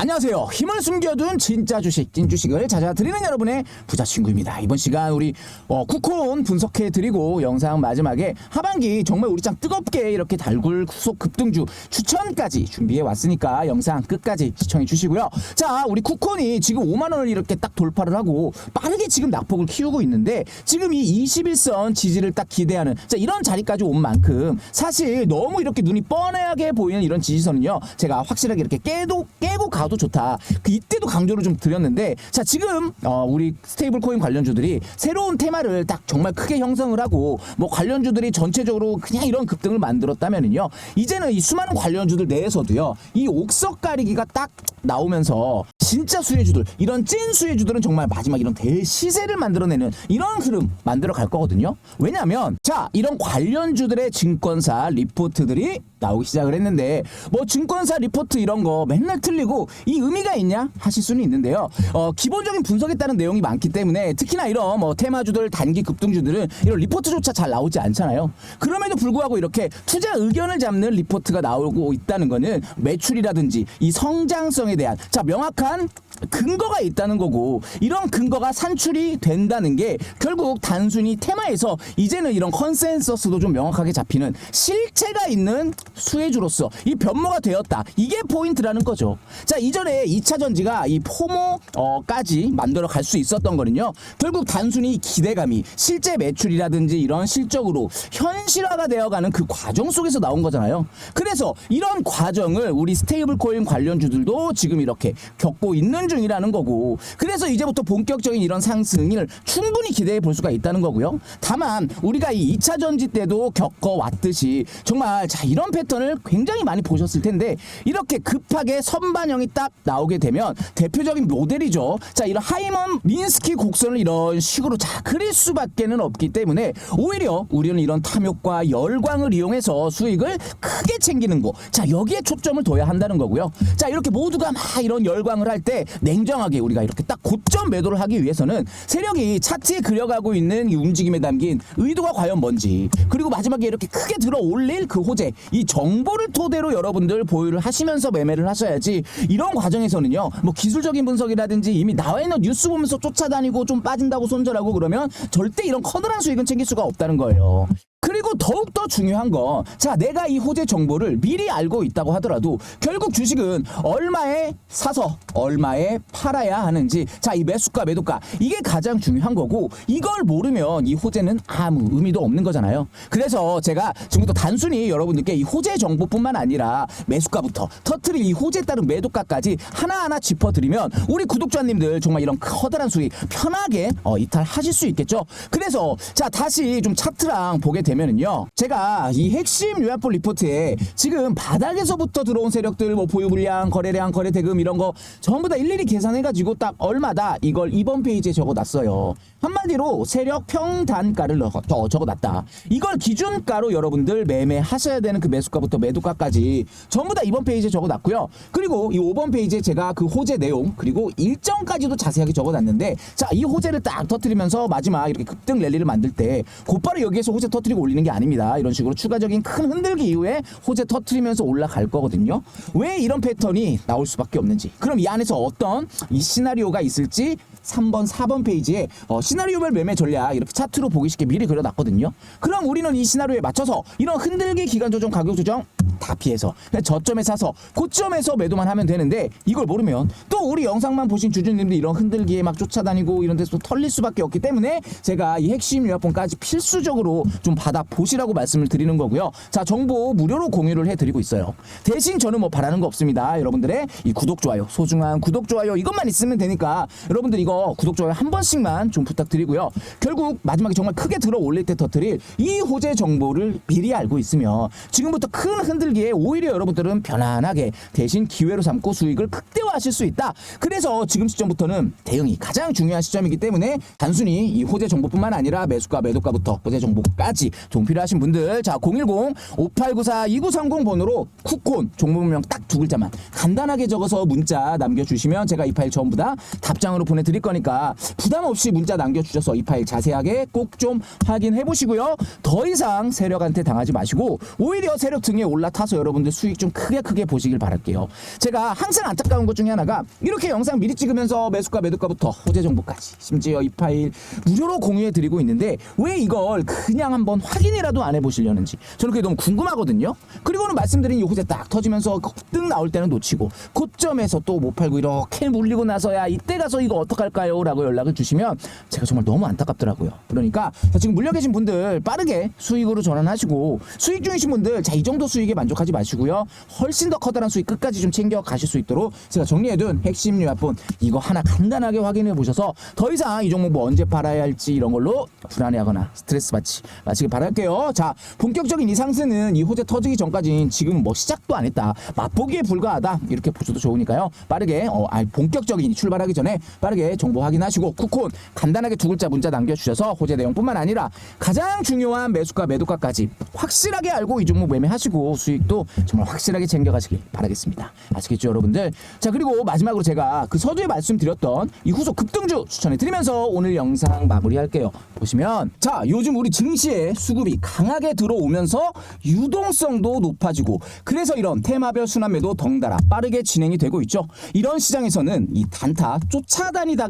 안녕하세요. 힘을 숨겨둔 진짜 주식, 찐 주식을 찾아드리는 여러분의 부자 친구입니다. 이번 시간 우리 어, 쿠폰 분석해 드리고 영상 마지막에 하반기 정말 우리 짱 뜨겁게 이렇게 달굴 후속 급등주 추천까지 준비해 왔으니까 영상 끝까지 시청해 주시고요. 자, 우리 쿠폰이 지금 5만 원을 이렇게 딱 돌파를 하고 빠르게 지금 낙폭을 키우고 있는데 지금 이 21선 지지를 딱 기대하는 자, 이런 자리까지 온 만큼 사실 너무 이렇게 눈이 뻔하게 보이는 이런 지지선은요. 제가 확실하게 이렇게 깨도 깨고 가도 좋다. 그 이때도 강조를 좀 드렸는데 자 지금 어, 우리 스테이블 코인 관련주들이 새로운 테마를 딱 정말 크게 형성을 하고 뭐 관련주들이 전체적으로 그냥 이런 급등을 만들었다면은요 이제는 이 수많은 관련주들 내에서도요 이 옥석 가리기가 딱 나오면서 진짜 수혜주들 이런 찐 수혜주들은 정말 마지막 이런 대시세를 만들어내는 이런 흐름 만들어 갈 거거든요 왜냐하면 자 이런 관련주들의 증권사 리포트들이 나오기 시작을 했는데 뭐 증권사 리포트 이런 거 맨날 틀리고 이 의미가 있냐 하실 수는 있는데요. 어, 기본적인 분석에 따른 내용이 많기 때문에 특히나 이런 뭐 테마주들 단기 급등주들은 이런 리포트조차 잘 나오지 않잖아요. 그럼에도 불구하고 이렇게 투자 의견을 잡는 리포트가 나오고 있다는 거는 매출이라든지 이 성장성에 대한 자 명확한 근거가 있다는 거고 이런 근거가 산출이 된다는 게 결국 단순히 테마에서 이제는 이런 컨센서스도 좀 명확하게 잡히는 실체가 있는 수혜주로서 이 변모가 되었다. 이게 포인트라는 거죠. 자 이전에 2차 전지가 이 포모까지 만들어 갈 수 있었던 거는요. 결국 단순히 기대감이 실제 매출이라든지 이런 실적으로 현실화가 되어가는 그 과정 속에서 나온 거잖아요. 그래서 이런 과정을 우리 스테이블 코인 관련주들도 지금 이렇게 겪고 있는 중이라는 거고 그래서 이제부터 본격적인 이런 상승을 충분히 기대해 볼 수가 있다는 거고요. 다만 우리가 이 2차 전지 때도 겪어왔듯이 정말 자 이런 패턴 을 굉장히 많이 보셨을 텐데 이렇게 급하게 선반영이 딱 나오게 되면 대표적인 모델이죠. 자 이런 하이먼 민스키 곡선을 이런 식으로 자 그릴 수밖에는 없기 때문에 오히려 우리는 이런 탐욕과 열광을 이용해서 수익을 크게 챙기는 거. 자 여기에 초점을 둬야 한다는 거고요. 자 이렇게 모두가 막 이런 열광을 할 때 냉정하게 우리가 이렇게 딱 고점 매도를 하기 위해서는 세력이 차트에 그려가고 있는 이 움직임에 담긴 의도가 과연 뭔지 그리고 마지막에 이렇게 크게 들어 올릴 그 호재 이 정보를 토대로 여러분들 보유를 하시면서 매매를 하셔야지 이런 과정에서는요 뭐 기술적인 분석이라든지 이미 나와 있는 뉴스 보면서 쫓아다니고 좀 빠진다고 손절하고 그러면 절대 이런 커다란 수익은 챙길 수가 없다는 거예요. 그리고 더욱더 중요한 건, 자, 내가 이 호재 정보를 미리 알고 있다고 하더라도, 결국 주식은 얼마에 사서, 얼마에 팔아야 하는지, 자, 이 매수가, 매도가, 이게 가장 중요한 거고, 이걸 모르면 이 호재는 아무 의미도 없는 거잖아요. 그래서 제가 지금부터 단순히 여러분들께 이 호재 정보뿐만 아니라, 매수가부터 터트릴 이 호재에 따른 매도가까지 하나하나 짚어드리면, 우리 구독자님들 정말 이런 커다란 수익 편하게 어, 이탈하실 수 있겠죠. 그래서, 자, 다시 좀 차트랑 보게 되면 은요. 제가 이 핵심 요약본 리포트에 지금 바닥에서부터 들어온 세력들 뭐 보유 물량, 거래량, 거래 대금 이런 거 전부 다 일일이 계산해 가지고 딱 얼마다 이걸 이번 페이지에 적어 놨어요. 한마디로 세력 평단가를 더 적어 놨다. 이걸 기준가로 여러분들 매매하셔야 되는 그 매수가부터 매도가까지 전부 다 이번 페이지에 적어 놨고요. 그리고 이 5번 페이지에 제가 그 호재 내용 그리고 일정까지도 자세하게 적어 놨는데 자, 이 호재를 딱 터트리면서 마지막 이렇게 급등 랠리를 만들 때 곧바로 여기에서 호재 터트리고 올리는 게 아닙니다. 이런 식으로 추가적인 큰 흔들기 이후에 호재 터트리면서 올라갈 거거든요. 왜 이런 패턴이 나올 수밖에 없는지. 그럼 이 안에서 어떤 이 시나리오가 있을지 3번, 4번 페이지에 어, 시나리오별 매매 전략 이렇게 차트로 보기 쉽게 미리 그려놨거든요. 그럼 우리는 이 시나리오에 맞춰서 이런 흔들기 기간 조정, 가격 조정 다 피해서 저점에 사서 고점에서 매도만 하면 되는데 이걸 모르면 또 우리 영상만 보신 주주님들 이런 흔들기에 막 쫓아다니고 이런 데서 또 털릴 수밖에 없기 때문에 제가 이 핵심 요약본까지 필수적으로 좀 받아 보시라고 말씀을 드리는 거고요. 자 정보 무료로 공유를 해드리고 있어요. 대신 저는 뭐 바라는 거 없습니다. 여러분들의 이 구독 좋아요 소중한 구독 좋아요 이것만 있으면 되니까 여러분들 이거 구독 좋아요 한 번씩만 좀 부탁드리고요. 결국 마지막에 정말 크게 들어 올릴 때 터트릴 이 호재 정보를 미리 알고 있으면 지금부터 큰 흔들기에 오히려 여러분들은 편안하게 대신 기회로 삼고 수익을 극대화하실 수 있다. 그래서 지금 시점부터는 대응이 가장 중요한 시점이기 때문에 단순히 이 호재 정보뿐만 아니라 매수가 매도가부터 호재 정보까지 좀 필요하신 분들 자 010-5894-2930 번호로 쿠콘 종목명 딱 두 글자만 간단하게 적어서 문자 남겨주시면 제가 이 파일 전부 다 답장으로 보내드 릴 거니까 부담 없이 문자 남겨주셔서 이 파일 자세하게 꼭 좀 확인해 보시고요. 더 이상 세력한테 당하지 마시고 오히려 세력 등에 올라 올라타서 여러분들 수익 좀 크게 크게 보시길 바랄게요. 제가 항상 안타까운 것 중에 하나가 이렇게 영상 미리 찍으면서 매수가 매도가부터 호재 정보까지 심지어 이 파일 무료로 공유해 드리고 있는데 왜 이걸 그냥 한번 확인이라도 안 해보시려는지 저는 그게 너무 궁금하거든요. 그리고는 말씀드린 이 호재 딱 터지면서 급등 나올 때는 놓치고 고점에서 또 못 팔고 이렇게 물리고 나서야 이때 가서 이거 어떡할 까요? 라고 연락을 주시면 제가 정말 너무 안타깝더라고요. 그러니까 자, 지금 물려 계신 분들 빠르게 수익으로 전환하시고 수익 중이신 분들 자 이 정도 수익에 만족하지 마시고요. 훨씬 더 커다란 수익 끝까지 좀 챙겨 가실 수 있도록 제가 정리해둔 핵심 요약본 이거 하나 간단하게 확인해 보셔서 더 이상 이 종목 뭐 언제 팔아야 할지 이런 걸로 불안해하거나 스트레스 받지 마시길 바랄게요. 자 본격적인 이 상승은 이 호재 터지기 전까지는 지금 뭐 시작도 안 했다. 맛보기에 불과하다 이렇게 보셔도 좋으니까요. 빠르게 어, 아니, 본격적인 출발하기 전에 빠르게 정보 확인하시고 쿠폰 간단하게 두 글자 문자 남겨주셔서 호재 내용뿐만 아니라 가장 중요한 매수가 매도가까지 확실하게 알고 이 종목 매매하시고 수익도 정말 확실하게 챙겨가시길 바라겠습니다. 아시겠죠 여러분들? 자 그리고 마지막으로 제가 그 서두에 말씀드렸던 이 후속 급등주 추천해드리면서 오늘 영상 마무리할게요. 보시면 자 요즘 우리 증시에 수급이 강하게 들어오면서 유동성도 높아지고 그래서 이런 테마별 순환매도 덩달아 빠르게 진행이 되고 있죠. 이런 시장에서는 이 단타 쫓아다니다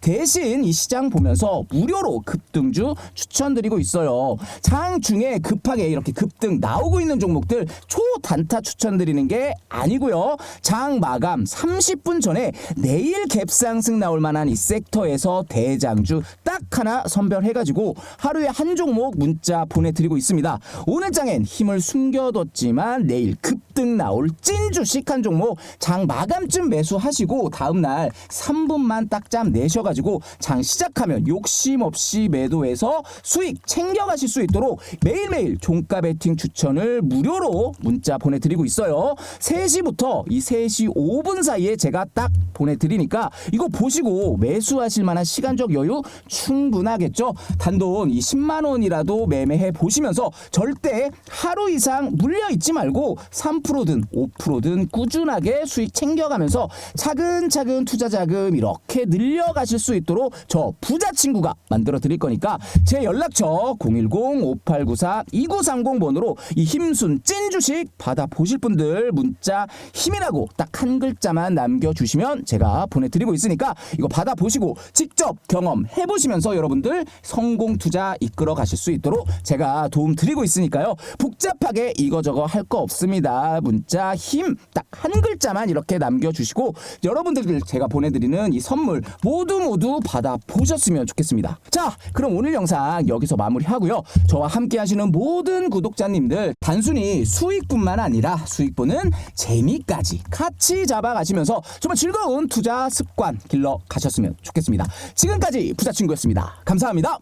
대신 이 시장 보면서 무료로 급등주 추천드리고 있어요. 장 중에 급하게 이렇게 급등 나오고 있는 종목들 초단타 추천드리는 게 아니고요. 장 마감 30분 전에 내일 갭상승 나올 만한 이 섹터에서 대장주 딱 하나 선별해가지고 하루에 한 종목 문자 보내드리고 있습니다. 오늘 장엔 힘을 숨겨뒀지만 내일 급등 나올 찐 주식 한 종목 장 마감쯤 매수하시고 다음날 3분만 딱짬내 셔가지고 장 시작하면 욕심 없이 매도해서 수익 챙겨가실 수 있도록 매일매일 종가 베팅 추천을 무료로 문자 보내드리고 있어요. 3시부터 이 3시 5분 사이에 제가 딱 보내드리니까 이거 보시고 매수하실 만한 시간적 여유 충분하겠죠. 단돈 이 10만 원이라도 매매해 보시면서 절대 하루 이상 물려 있지 말고 3%든 5%든 꾸준하게 수익 챙겨가면서 차근차근 투자 자금 이렇게 늘려 가실 수 있도록 저 부자 친구가 만들어 드릴 거니까 제 연락처 010-5894-2930번으로 이 힘순 찐 주식 받아 보실 분들 문자 힘이라고 딱 한 글자만 남겨주시면 제가 보내드리고 있으니까 이거 받아 보시고 직접 경험해 보시면서 여러분들 성공 투자 이끌어 가실 수 있도록 제가 도움 드리고 있으니까요. 복잡하게 이거저거 할 거 없습니다. 문자 힘 딱 한 글자만 이렇게 남겨주시고 여러분들 제가 보내드리는 이 선물 모두 모두 받아 보셨으면 좋겠습니다. 자 그럼 오늘 영상 여기서 마무리하고요. 저와 함께 하시는 모든 구독자님들 단순히 수익뿐만 아니라 수익 보는 재미까지 같이 잡아가시면서 정말 즐거운 투자 습관 길러 가셨으면 좋겠습니다. 지금까지 부자친구였습니다. 감사합니다